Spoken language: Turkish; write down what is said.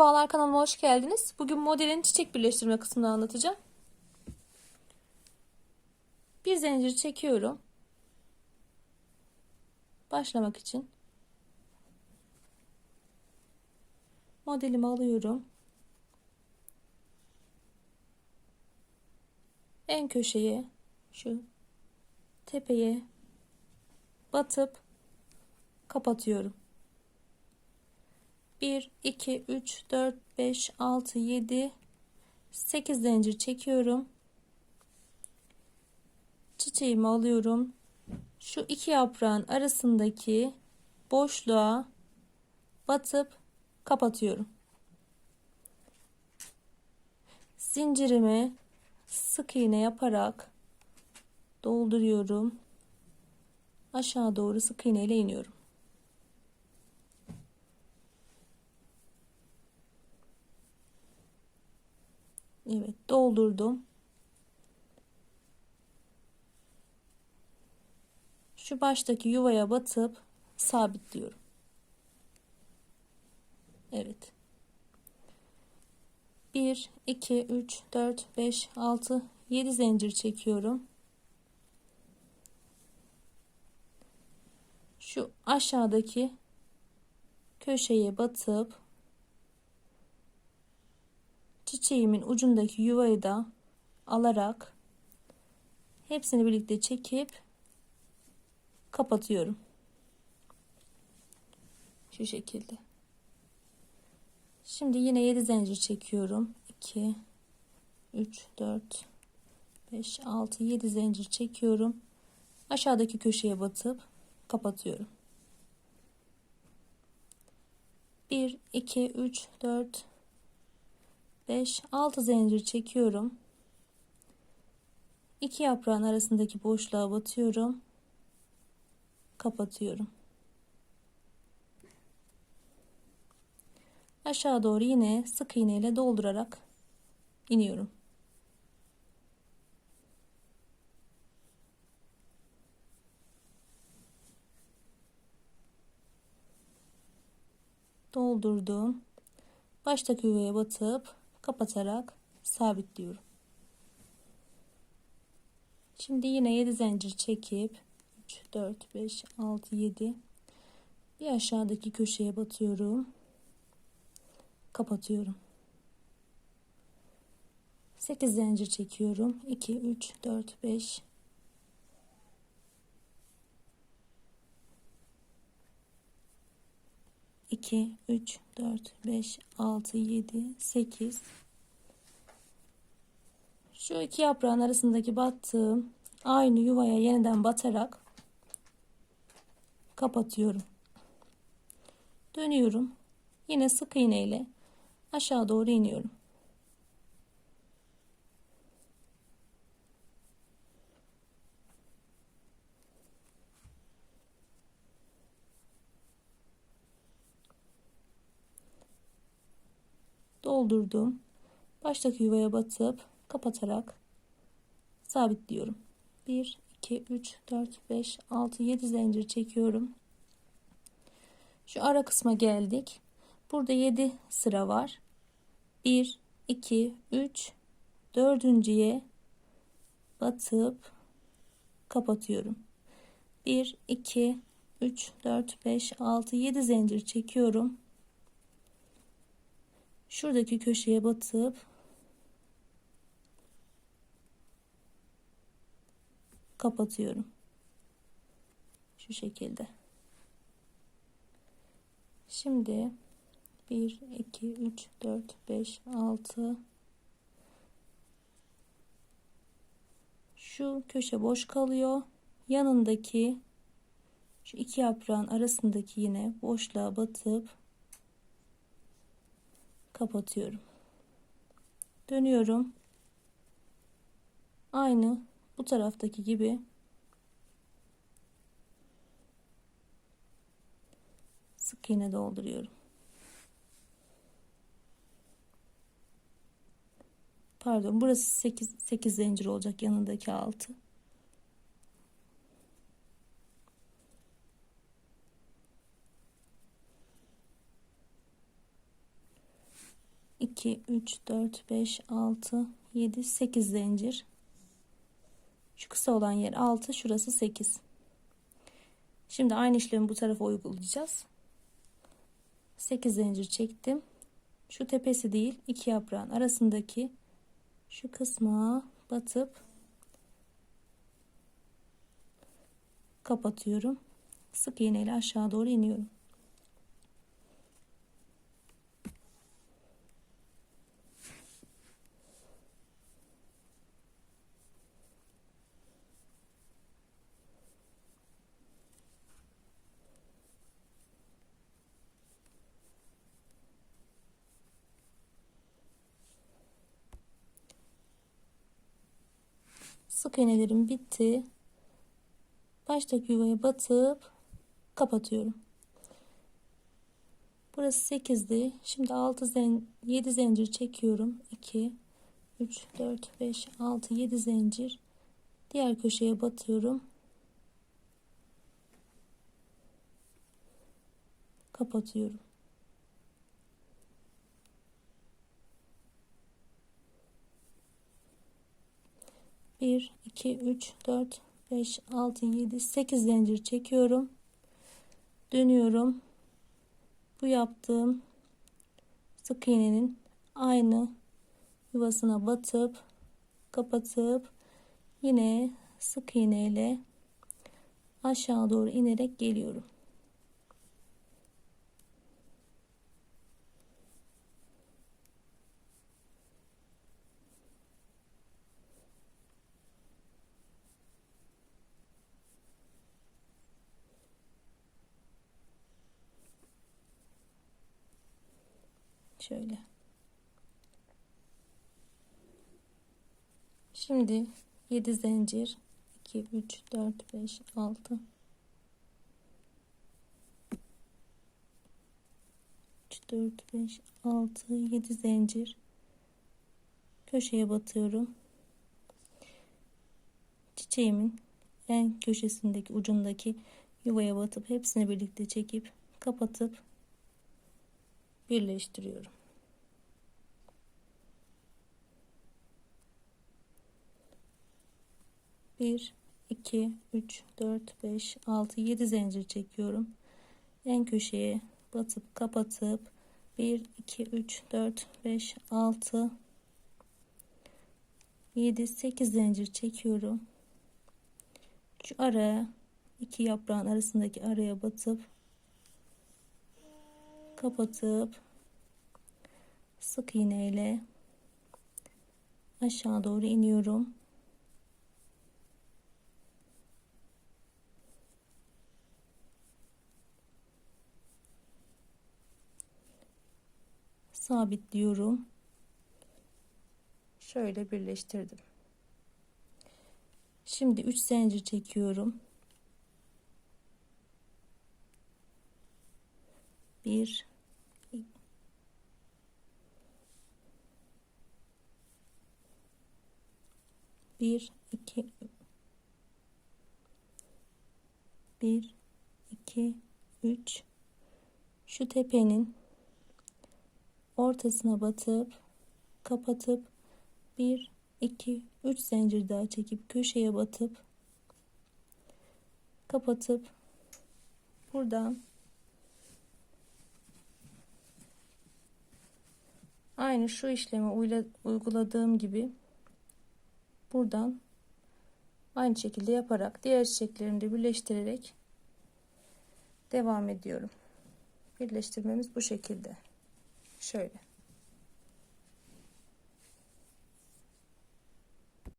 Merhabalar kanalıma hoş geldiniz. Bugün modelin çiçek birleştirme kısmını anlatacağım. Bir zincir çekiyorum. Başlamak için. Modelimi alıyorum. En köşeye şu tepeye batıp kapatıyorum. 1 2 3 4 5 6 7 8 zincir çekiyorum. Çiçeğimi alıyorum. Şu iki yaprağın arasındaki boşluğa batıp kapatıyorum. Zincirimi sık iğne yaparak dolduruyorum. Aşağı doğru sık iğne ile iniyorum Evet doldurdum. Şu baştaki yuvaya batıp sabitliyorum. Evet. 1 2 3 4 5 6 7 zincir çekiyorum. Şu aşağıdaki köşeye batıp çiçeğimin ucundaki yuvayı da alarak hepsini birlikte çekip kapatıyorum. Şu şekilde. Şimdi yine 7 zincir çekiyorum. 2 3 4 5 6 7 zincir çekiyorum. Aşağıdaki köşeye batıp kapatıyorum. 1 2 3 4 5 6 zincir çekiyorum. 2 yaprağın arasındaki boşluğa batıyorum. Kapatıyorum. Aşağı doğru yine sık iğne ile doldurarak iniyorum. Doldurdum. Baştaki yuvaya batıp kapatarak sabitliyorum. Şimdi yine 7 zincir çekip 3 4 5 6 7 bir aşağıdaki köşeye batıyorum. Kapatıyorum. 8 zincir çekiyorum. 2 3 4 5 2 3 4 5 6 7 8 şu iki yaprağın arasındaki battığım aynı yuvaya yeniden batarak kapatıyorum. Dönüyorum. Yine sık iğne ile aşağı doğru iniyorum. Doldurdum. Baştaki yuvaya batıp kapatarak sabitliyorum. 1 2 3 4 5 6 7 zincir çekiyorum. Şu ara kısma geldik. Burada 7 sıra var. 1 2 3 dördüncüye batıp kapatıyorum. 1 2 3 4 5 6 7 zincir çekiyorum. Şuradaki köşeye batıp kapatıyorum. Şu şekilde. Şimdi 1 2 3 4 5 6 şu köşe boş kalıyor. Yanındaki şu iki yaprağın arasındaki yine boşluğa batıp kapatıyorum. Dönüyorum. Aynı bu taraftaki gibi sık iğne dolduruyorum. Pardon burası 8 8 zincir olacak yanındaki 6. 2 3 4 5 6 7 8 zincir. Şu kısa olan yer 6 şurası 8 şimdi aynı işlemi bu tarafa uygulayacağız. 8 zincir çektim. Şu tepesi değil iki yaprağın arasındaki şu kısma batıp kapatıyorum. Sık iğne ile aşağı doğru iniyorum sık iğnelerim bitti. Baştaki yuvaya batıp kapatıyorum. Burası 8'di şimdi 6 zen 7 zincir çekiyorum. 2 3 4 5 6 7 zincir. Diğer köşeye batıyorum. Kapatıyorum bir iki üç dört 5 6 7 8 zincir çekiyorum. Dönüyorum. Bu yaptığım sık iğnenin aynı yuvasına batıp kapatıp yine sık iğne ile aşağı doğru inerek geliyorum Şöyle. Şimdi 7 zincir 2 3 4 5 6 3 4 5 6 7 zincir köşeye batıyorum. Çiçeğimin en köşesindeki ucundaki yuvaya batıp hepsini birlikte çekip kapatıp birleştiriyorum. Bir, iki, üç, dört, beş, altı, yedi zincir çekiyorum. En köşeye batıp kapatıp bir, iki, üç, dört, beş, altı, yedi, sekiz zincir çekiyorum. Şu araya iki yaprağın arasındaki araya batıp kapatıp sık iğne ile aşağı doğru iniyorum. sabitliyorum. Şöyle birleştirdim. Şimdi 3 zincir çekiyorum. 1 1 2 1 2 3 şu tepenin ortasına batıp kapatıp 1 2 3 zincir daha çekip köşeye batıp kapatıp buradan aynı şu işlemi uyguladığım gibi buradan aynı şekilde yaparak diğer çiçeklerimi de birleştirerek devam ediyorum. Birleştirmemiz bu şekilde. Şöyle.